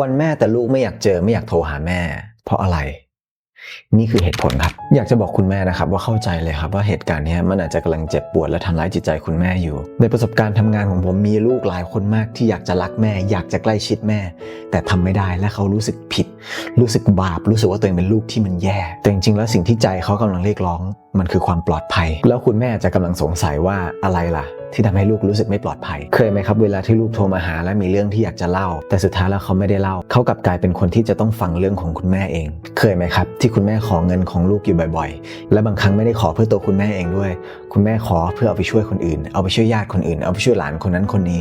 วันแม่แต่ลูกไม่อยากเจอไม่อยากโทรหาแม่ เพราะอะไร นี่คือเหตุผลครับ อยากจะบอกคุณแม่นะครับว่าเข้าใจเลยครับว่าเหตุการณ์นี้มันอาจจะกำลังเจ็บปวดและทำร้ายจิตใจคุณแม่อยู่ ในประสบการณ์ทำงานของผมมีลูกหลายคนมากที่อยากจะรักแม่ อยากจะใกล้ชิดแม่ แต่ทำไม่ได้และเขารู้สึกผิด รู้สึกบาปรู้สึกว่าตัวเองเป็นลูกที่มันแย่ แต่จริงๆแล้วสิ่งที่ใจเขากำลังเรียกร้อง มันคือความปลอดภัย แล้วคุณแม่จะกำลังสงสัยว่าอะไรล่ะ ที่ทำให้ลูกรู้สึกไม่ปลอดภัย เคยไหมครับ เวลาที่ลูกโทรมาหาและมีเรื่องที่อยากจะเล่า แต่สุดท้ายแล้วเขาไม่ได้เล่า เขากลับกลายเป็นคนที่จะต้องฟังเรื่องของคุณแม่เอง เคยไหมครับ ที่คุณแม่ขอเงินของลูกอยู่บ่อย ๆ และบางครั้งไม่ได้ขอเพื่อตัวคุณแม่เองด้วย คุณแม่ขอเพื่อเอาไปช่วยคนอื่น เอาไปช่วยญาติคนอื่น เอาไปช่วยหลานคนนั้นคนนี้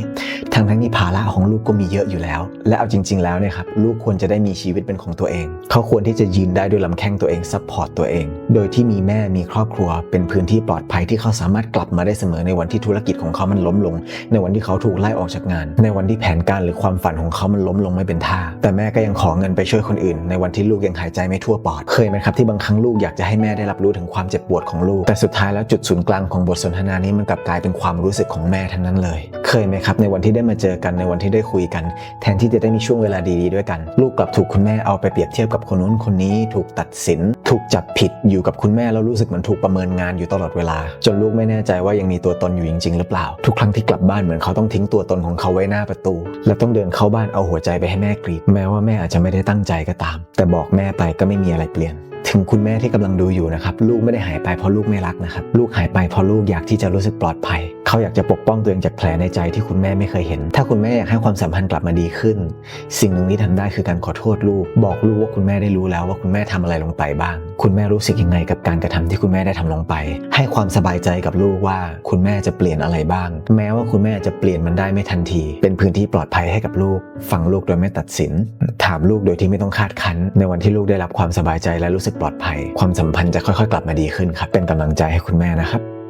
ทั้งทั้งๆที่ภาระของลูกก็มีเยอะอยู่แล้ว และเอาจริง ๆ แล้วเนี่ยครับลูกควรจะได้มีชีวิตเป็นของตัวเอง เขาควรที่จะยืนได้ด้วยลำแข้งตัวเองซัพพอร์ตตัวเอง โดยที่มีแม่มีครอบครัว เป็นพื้นที่ปลอดภัยที่เขาสามารถกลับมาได้เสมอในวันที่ธุรกิจของเขามันล้มลง ในวันที่เขาถูกไล่ออกจากงาน ในวันที่แผนการหรือความฝันของเขามันล้มลงไม่เป็นท่า แต่แม่ก็ยังขอเงินไปช่วยคนอื่น ในวันที่ลูกยังหายใจไม่ทั่วปอด เคยไหมครับที่บางครั้งลูกอยากจะให้แม่ได้รับรู้ถึงความเจ็บปวดของลูก แต่สุดท้ายแล้วจุดศูนย์กลางของบทสนทนานี้มันกลับกลายเป็นความรู้สึกของแม่ทั้งนั้นเลย เคยไหมครับในวันที่ได้มาเจอกันในวันที่ได้คุยกัน แทนที่จะได้มีช่วงเวลาดีๆด้วยกัน ลูกกลับถูกคุณแม่เอาไปเปรียบเทียบกับคนนู้นคนนี้ ถูกตัดสิน ถูกจับผิดอยู่กับคุณแม่แล้วรู้สึกเหมือนถูกประเมินงานอยู่ตลอดเวลา จนลูกไม่แน่ใจว่ายังมีตัวตนอยู่จริง ๆ หรือเปล่า ทุกครั้งที่กลับบ้านเหมือนเขาต้องทิ้งตัวตนของเขาไว้หน้าประตู และต้องเดินเข้าบ้านเอาหัวใจไปให้แม่กรีดแม้ว่าแม่อาจจะไม่ได้ตั้งใจก็ตาม แต่บอกแม่ไปก็ไม่มีอะไรเปลี่ยนถึงคุณแม่ที่กำลังดูอยู่นะครับ ลูกไม่ได้หายไปเพราะลูกไม่รักนะครับ ลูกหายไปเพราะลูกอยากที่จะรู้สึกปลอดภัย เขาอยากจะปกป้องตัวเองจากแผลในใจที่คุณแม่ไม่เคยเห็น ถ้าคุณแม่อยากให้ความสัมพันธ์กลับมาดีขึ้น สิ่งหนึ่งที่ทำได้คือการขอโทษลูก บอกลูกว่าคุณแม่ได้รู้แล้วว่าคุณแม่ทำอะไรลงไปบ้าง คุณแม่รู้สึกยังไงกับการกระทำที่คุณแม่ได้ทำลงไป ให้ความสบายใจกับลูกว่าคุณแม่จะเปลี่ยนอะไรบ้าง แม้ว่าคุณแม่จะเปลี่ยนมันได้ไม่ทันที เป็นพื้นที่ปลอดภัยให้กับลูก ฟังลูกโดยไม่ตัดสิน ถามลูกโดยที่ไม่ต้องคาดคั้น ในวันที่ลูกได้รับความสบายใจและรู้สึกปลอดภัย ความสัมพันธ์จะค่อยๆ กลับมาดีขึ้นครับ เป็นกำลังใจให้คุณแม่นะครับ